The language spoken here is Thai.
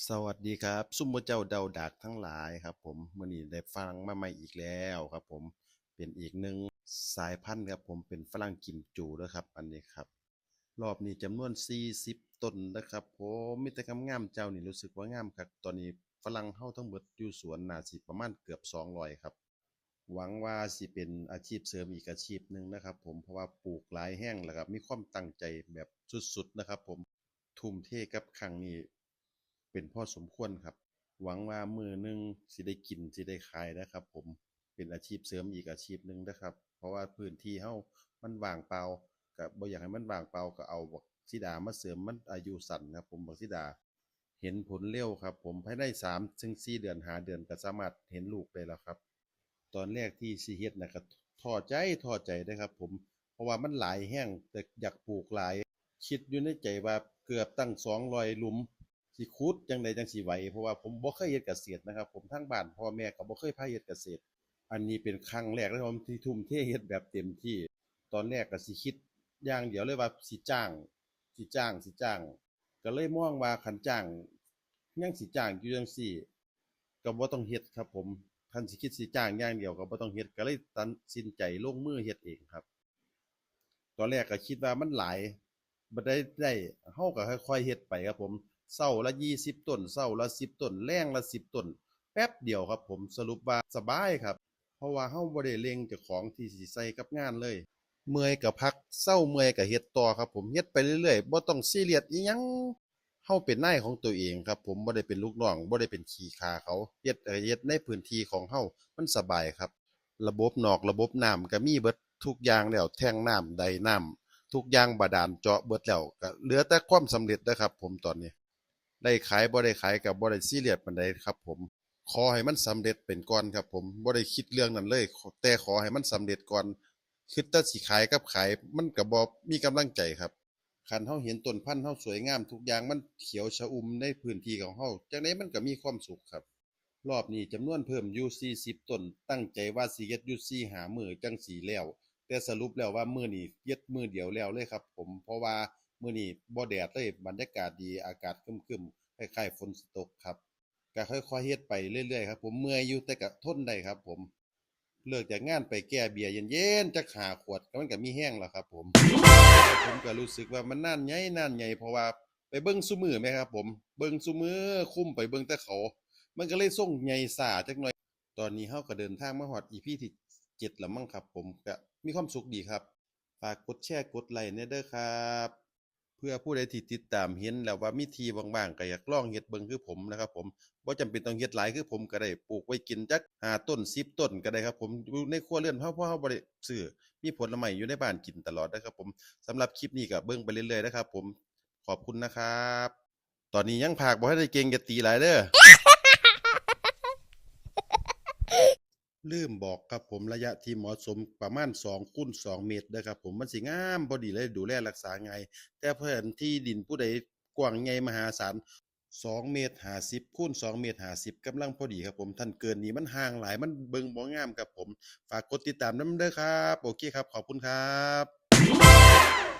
สวัสดีครับซุ่มบ่เจ้าเดาดักทั้งหลายครับ ผมมื้อนี้ได้ฟังมาใหม่อีกแล้วครับ ผมเป็นอีกหนึ่งสายพันธุ์ครับ ผมเป็นฝรั่งกิมจูเด้อครับ อันนี้ครับ รอบนี้จำนวน 40 ต้นนะครับผมมีแต่งามๆเจ้านี่รู้สึกว่างามคักตอนนี้ฝรั่งเฮาทั้งเบิดอยู่สวนน่าสิประมาณเกือบ 200 ครับ หวังว่าสิเป็นอาชีพเสริมอีกอาชีพหนึ่งนะครับ ผมเพราะว่าปลูกหลายแห้งแล้วครับมีความตั้งใจแบบสุดๆนะครับ ผมทุ่มเทกับครั้งนี้ เป็นพ่อสมควรครับ หวังว่ามือหนึ่งสิได้กินสิได้ขายนะครับผมเป็นอาชีพเสริมอีกอาชีพหนึ่งนะครับ เพราะว่าพื้นที่เฮามันว่างเปล่าก็บ่อยากให้มันว่างเปล่าก็เอาบักสีดามาเสริมมันอายุสั้นครับผมบักสีดา เห็นผลเร็วครับ ผมภายใน3ถึง4เดือนหาเดือนก็สามารถเห็นลูกได้แล้วครับ ตอนแรกที่สิเฮ็ดน่ะก็ท้อใจท้อใจเด้อครับ ผมเพราะว่ามันหลายแห้งแต่อยากปลูกหลาย คิดอยู่ในใจว่าเกือบตั้ง200หลุม สิขุดจังใดจังสิไหวเพราะว่าผมบ่เคยเฮ็ดเกษตรนะครับ ผมทางบ้านพ่อแม่ก็บ่เคยพาเฮ็ดเกษตร อันนี้เป็นครั้งแรกเลยผมที่ทุ่มเทเฮ็ดแบบเต็มที่ ตอนแรกก็สิคิดอย่างเดียวเลยว่าสิจ้างสิจ้างสิจ้าง ก็เลยมองว่าคันจ้างยังสิจ้างอยู่จังซี่ก็บ่ต้องเฮ็ดครับ ผมคันสิคิดสิจ้างอย่างเดียวก็บ่ต้องเฮ็ดก็เลยตัดสินใจลงมือเฮ็ดเองครับ ตอนแรกก็คิดว่ามันหลายบ่ได้ได้เฮาก็ค่อยๆเฮ็ดไปครับผม เช้าละ20ต้นเช้าละ10ต้นแลงละ10ต้น แป๊บเดียวครับผมสรุปว่าสบายครับ เพราะว่าเฮาบ่ได้เล็งเจ้าของที่สิใส่กับงานเลย เมื่อยก็พักเศร้าเมื่อยก็เฮ็ดต่อครับ ผมเฮ็ดไปเรื่อยๆบ่ต้องซีเรียสอีหยังเฮาเป็นนายของตัวเองครับ ผมบ่ได้เป็นลูกน้องบ่ได้เป็นขี้ขาเขาเฮ็ดเฮ็ดในพื้นที่ของเฮามันสบายครับ ระบบนอกระบบน้ำก็มีเบิดทุกอย่างแล้วแทงน้ำใดน้ำทุกอย่างบาดาลเจาะเบิดแล้วก็เหลือแต่ความสำเร็จนะครับ ผมตอนนี้ ได้ขายบ่ได้ขายก็บ่ได้ซีเรียสปานใดครับ ผม ขอให้มันสำเร็จเป็นก่อนครับ ผมบ่ได้คิดเรื่องนั้นเลย แต่ขอให้มันสำเร็จก่อนคิดแต่สิขายกับขายมันก็บ่มีกำลังใจครับคันเฮาเห็นต้นพันธุ์เฮาสวยงามทุกอย่างมันเขียวชอุ่มในพื้นที่ของเฮาจังไดมันก็มีความสุขครับรอบนี้จำนวนเพิ่มอยู่40ต้น ตั้งใจว่าสิเฮ็ดอยู่4 5มื้อจังสิแล้ว แต่สรุปแล้วว่ามื้อนี้เฮ็ดมื้อเดียวแล้วเลยครับ ผมเพราะว่า มื้อนี้บ่แดดเลยบรรยากาศดีอากาศครึมๆคล้ายๆฝนสิตกครับก็ค่อยๆเฮ็ดไปเรื่อยๆครับผมเมื่อยอยู่แต่ก็ทนได้ครับ ผมเลิกจากงานไปแก้เบียร์เย็นๆจักหาขวดก็มันก็มีแห้งแล้วครับ ผม ผมก็รู้สึกว่ามันนานใหญ่นานใหญ่เพราะว่าไปเบิ่งซุมื้อแม่ครับ ผมเบิ่งซุมือคุ้มไปเบิ่งแต่เขา มันก็เลยส่งใหญ่ซ่าจักหน่อย ตอนนี้เฮาก็เดินทางมาฮอด EP ที่7แล้วมั้งครับ ผมก็มีความสุขดีครับฝากกดแชร์กดไลค์แหน่เด้อครับ พื่อผู้ใดที่ติดตามเห็นแล้วว่ามีทีบางๆก็อยากลองเฮ็ดเบิ่งคือผมนะครับ ผมบ่จำเป็นต้องเฮ็ดหลายคือผมก็ได้ปลูกไว้กินจัก5ต้น10ต้นก็ได้ครับ ผมอยู่ในครัวเรือนเฮาเพราะเฮาบ่ได้ซื้อมีผลไม้อยู่ในบ้านกินตลอดนะครับ ผมสำหรับคลิปนี้ก็เบิ่งไปเรื่อยๆนะครับ ผมขอบคุณนะครับ ตอนนี้ยังภากบ่ทันได้เก่งกะตีหลายเด้อ ลืมบอกครับผมระยะที่เหมาะสมประมาณ2คูณ2เมตรเด้อครับผมมันสิงามพอดีเลยดูแลรักษาไง แต่เพิ่นที่ดินผู้ใดกว้างใหญ่มหาศาล2เมตร50คูณ2เมตร50กำลังพอดีครับผมท่านเกินนี้มันห่างหลายมันเบิ่งบ่งามครับผม ฝากกดติดตามนำเด้อครับ โอเคครับ ขอบคุณครับ